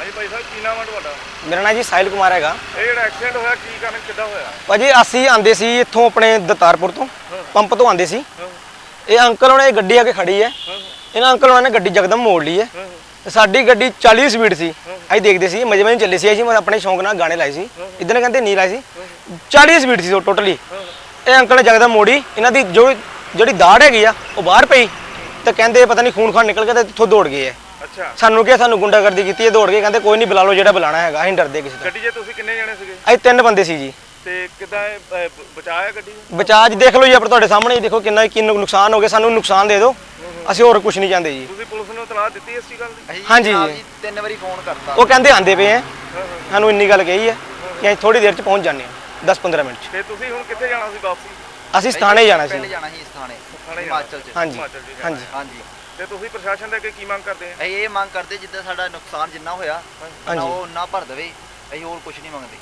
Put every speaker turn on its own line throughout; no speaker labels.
ਹਾਂਜੀ ਭਾਈ ਸਾਹਿਬ ਕੀ ਨਾਮ ਹੈ ਤੁਹਾਡਾ?
ਮੇਰਾ ਨਾਂ ਜੀ ਸਾਹਿਲ ਕੁਮਾਰ ਹੈਗਾ।
ਇਹ ਜਿਹੜਾ ਐਕਸੀਡੈਂਟ ਹੋਇਆ ਕੀ ਕਾਰਨ ਕਿੱਦਾਂ ਹੋਇਆ?
ਭਾਜੀ ਅਸੀਂ ਆਂਦੇ ਸੀ ਇੱਥੋਂ ਆਪਣੇ ਦਤਾਰਪੁਰ ਤੋਂ ਪੰਪ ਤੋਂ ਆਂਦੇ ਸੀ। ਇਹ ਅੰਕਲ ਉਹਨੇ ਗੱਡੀ ਆ ਕੇ ਖੜੀ ਹੈ। ਇਹਨਾਂ ਅੰਕਲ ਉਹਨਾਂ ਨੇ ਗੱਡੀ ਜਗਦਮ ਮੋੜ ਲਈ ਹੈ। ਤੇ ਸਾਡੀ ਗੱਡੀ 40 ਸਪੀਡ ਸੀ। ਅਸੀਂ ਦੇਖਦੇ ਸੀ ਮਜੇ ਮਜੇ ਚੱਲੇ ਸੀ ਅਸੀਂ ਮੈਂ ਆਪਣੇ ਸ਼ੌਂਕ ਨਾਲ ਗਾਣੇ ਲਾਏ ਸੀ। ਇਦਾਂ ਕਹਿੰਦੇ ਨਹੀਂ ਲਾਏ ਸੀ। 40 ਸਪੀਡ ਸੀ ਉਹ ਟੋਟਲੀ। ਇਹ ਅੰਕਲ ਨੇ ਜਗਦਮ ਮੋੜੀ ਇਹਨਾਂ ਦੀ ਜੋ ਜਿਹੜੀ ਦਾੜ ਹੈਗੀ ਆ ਉਹ ਬਾਹਰ ਪਈ। ਤੇ ਕਹਿੰਦੇ ਪਤਾ ਨਹੀਂ ਖੂਨ ਖਾਨ ਨਿਕਲ ਗਿਆ ਤੇ ਇੱਥੋਂ ਦੌੜ ਗਏ ਆ।
ਅੱਛਾ।
ਸਾਨੂੰ ਕਿਹਾ ਸਾਨੂੰ ਗੁੰਡਾਗਰਦੀ ਕੀਤੀ ਹੈ ਦੌੜ ਕੇ ਕਹਿੰਦੇ ਕੋਈ ਨਹੀਂ ਬੁਲਾ ਲਓ ਜਿਹੜਾ ਬੁਲਾਣਾ ਹੈਗਾ ਅਸੀਂ ਡਰਦੇ ਕਿਸੇ ਤੋਂ
ਗੱਡੀ 'ਚ ਤੁਸੀਂ ਕਿੰਨੇ ਜਣੇ ਸੀਗੇ?
ਅਸੀਂ ਤਿੰਨ ਬੰਦੇ ਸੀ ਜੀ।
ਤੇ ਕਿੱਦਾਂ ਬਚਾਇਆ ਗੱਡੀ ਨੂੰ?
ਬਚਾਜ ਦੇਖ ਲਓ ਜੀ ਆਪਣੇ ਤੁਹਾਡੇ ਸਾਹਮਣੇ ਹੀ ਦੇਖੋ ਕਿੰਨਾ ਕੀ ਨੁ- ਨੁਕਸਾਨ ਹੋ ਗਿਆ ਸਾਨੂੰ ਨੁਕਸਾਨ ਦੇ ਦਿਓ। ਅਸੀਂ ਹੋਰ ਕੁਝ ਨਹੀਂ ਚਾਹੁੰਦੇ ਜੀ।
ਤੁਸੀਂ ਪੁਲਿਸ ਨੂੰ ਇਤਲਾਹ ਦਿੱਤੀ ਇਸ ਗੱਲ ਦੀ?
ਅਸੀਂ
ਹਾਂਜੀ।
ਜਨਾਬ ਜੀ ਤਿੰਨ ਵਾਰੀ ਫੋਨ ਕਰਤਾ।
ਉਹ ਕਹਿੰਦੇ ਆਂਦੇ ਪਏ ਆ ਸਾਨੂੰ ਇੰਨੀ ਗੱਲ ਕਹੀ ਹੈ ਕਿ ਅਸੀਂ ਥੋੜੀ ਦੇਰ ਚ ਪਹੁੰਚ ਜਾਂਦੇ ਹਾਂ 10-15 ਮਿੰਟ ਚ।
ਤੇ ਤੁਸੀਂ ਹੁਣ ਕਿੱਥੇ ਜਾਣਾ ਸੀ ਵਾਪਸੀ?
ਅਸੀਂ ਸਥਾਨੇ ਜਾਣਾ
ਪਿੰਡ
ਸੀ
ਜਾਣਾ ਸੀ
ਥਾਣੇ
ਹਿਮਾਚਲ ਚ।
ਹਾਂਜੀ
ਹਿਮਾਚਲ ਜੀ ਜਾਣਾ
ਹਾਂਜੀ।
ਹਾਂਜੀ।
ਤੇ ਤੁਸੀਂ ਪ੍ਰਸ਼ਾਸਨ ਦੇ ਅੱਗੇ ਕੀ ਮੰਗ ਕਰਦੇ ਆ?
ਅਸੀਂ ਇਹ ਮੰਗ ਕਰਦੇ ਜਿੱਦਾਂ ਸਾਡਾ ਨੁਕਸਾਨ ਜਿੰਨਾ ਹੋਇਆ ਨਾ। ਉਹ ਨਾ ਭਰ ਦੇਵੇ ਅਸੀਂ ਹੋਰ ਕੁਝ ਨਹੀਂ ਮੰਗਦੇ।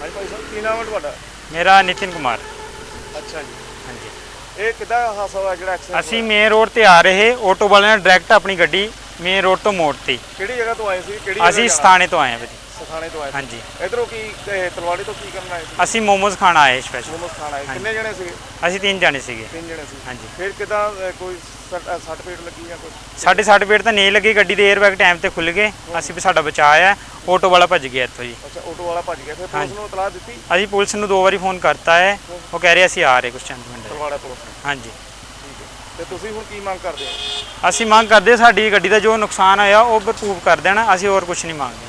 ਹਾਂਜੀ ਭਾਈ ਸਾਹਿਬ ਕੀ ਨਾਮ ਹੈ ਤੁਹਾਡਾ?
ਮੇਰਾ ਨਿਤਿਨ ਕੁਮਾਰ।
ਅੱਛਾ ਜੀ।
ਹਾਂਜੀ।
ਇਹ ਕਿੱਦਾਂ ਹਾਦਸਾ ਹੋਇਆ ਜਿਹੜਾ ਐਕਸੀਡੈਂਟ
ਅਸੀਂ ਮੇਨ ਰੋਡ ਤੇ ਆ ਰਹੇ ਆਟੋ ਵਾਲਿਆਂ ਨੇ ਡਾਇਰੈਕਟ ਆਪਣੀ ਗੱਡੀ ਮੇਨ ਰੋਡ ਤੋਂ ਮੋੜਤੀ।
ਕਿਹੜੀ ਜਗ੍ਹਾ ਤੋਂ ਆਏ ਸੀ? ਕਿਹੜੀ
ਅਸੀਂ ਸਥਾਨੇ ਤੋਂ ਆਏ ਹਾਂ ਭਾਜੀ
ਸਥਾਣੇ ਤੋਂ ਆਏ ਸੀ।
ਹਾਂਜੀ।
ਇਧਰੋਂ ਕੀ ਇਹ ਤਲਵਾੜੀ ਤੋਂ ਕੀ ਕਰਨ ਆਏ ਸੀ?
ਅਸੀਂ ਮੋਮੋਜ਼ ਖਾਣ ਆਏ ਸਪੈਸ਼ਲ
ਮੋਮੋਸ ਖਾਣ ਆਏ। ਕਿੰਨੇ ਜਣੇ ਸੀਗੇ?
ਅਸੀਂ ਤਿੰਨ ਜਾਣੇ ਸੀਗੇ।
ਤਿੰਨ ਜਣੇ ਸੀ।
ਹਾਂਜੀ।
ਫਿਰ ਕਿਦਾਂ ਕੋਈ ਸੱਟ ਅ, ਸੱਟ ਪੇਟ ਲੱਗੀ ਜਾਂ ਕੁਝ
ਸਾਡੇ ਸੱਟ ਪੇਟ ਤਾਂ ਨਹੀਂ ਲੱਗੀ ਗੱਡੀ ਦੇ 에ਅਰਬੈਗ ਟਾਈਮ ਤੇ ਖੁੱਲ ਗਏ। ਅਸੀਂ ਵੀ ਸਾਡਾ ਬਚਾਅ ਹੈ ਆਟੋ ਵਾਲਾ ਭੱਜ ਗਿਆ ਇੱਥੋਂ ਜੀ।
ਅੱਛਾ ਆਟੋ ਵਾਲਾ ਭੱਜ ਗਿਆ। ਫਿਰ ਪੁਲਿਸ। ਨੂੰ ਇਤਲਾਹ ਦਿੱਤੀ?
ਅਸੀਂ ਪੁਲਿਸ ਨੂੰ ਦੋ ਵਾਰੀ ਫੋਨ ਕਰਤਾ ਹੈ। ਉਹ ਕਹਿ ਰਹੇ ਅਸੀਂ ਆ ਰਹੇ ਕੁਝ ਚੰਦ ਮਿੰਟ।
ਤਲਵਾੜਾ ਪੁਲਿਸ ਨੂੰ।
ਹਾਂਜੀ।
ਠੀਕ ਹੈ। ਤੇ ਤੁਸੀਂ ਹੁਣ ਕੀ ਮੰਗ ਕਰਦੇ ਹੋ?
ਅਸੀਂ ਮੰਗ ਕਰਦੇ ਸਾਡੀ ਗੱਡੀ ਦਾ ਜੋ ਨੁਕਸਾਨ ਹੋਇਆ ਉਹ ਭਰਪੂਰ ਕਰ ਦੇਣਾ। ਅਸੀਂ ਹੋਰ ਕੁਝ ਨਹੀਂ ਮੰਗਦੇ।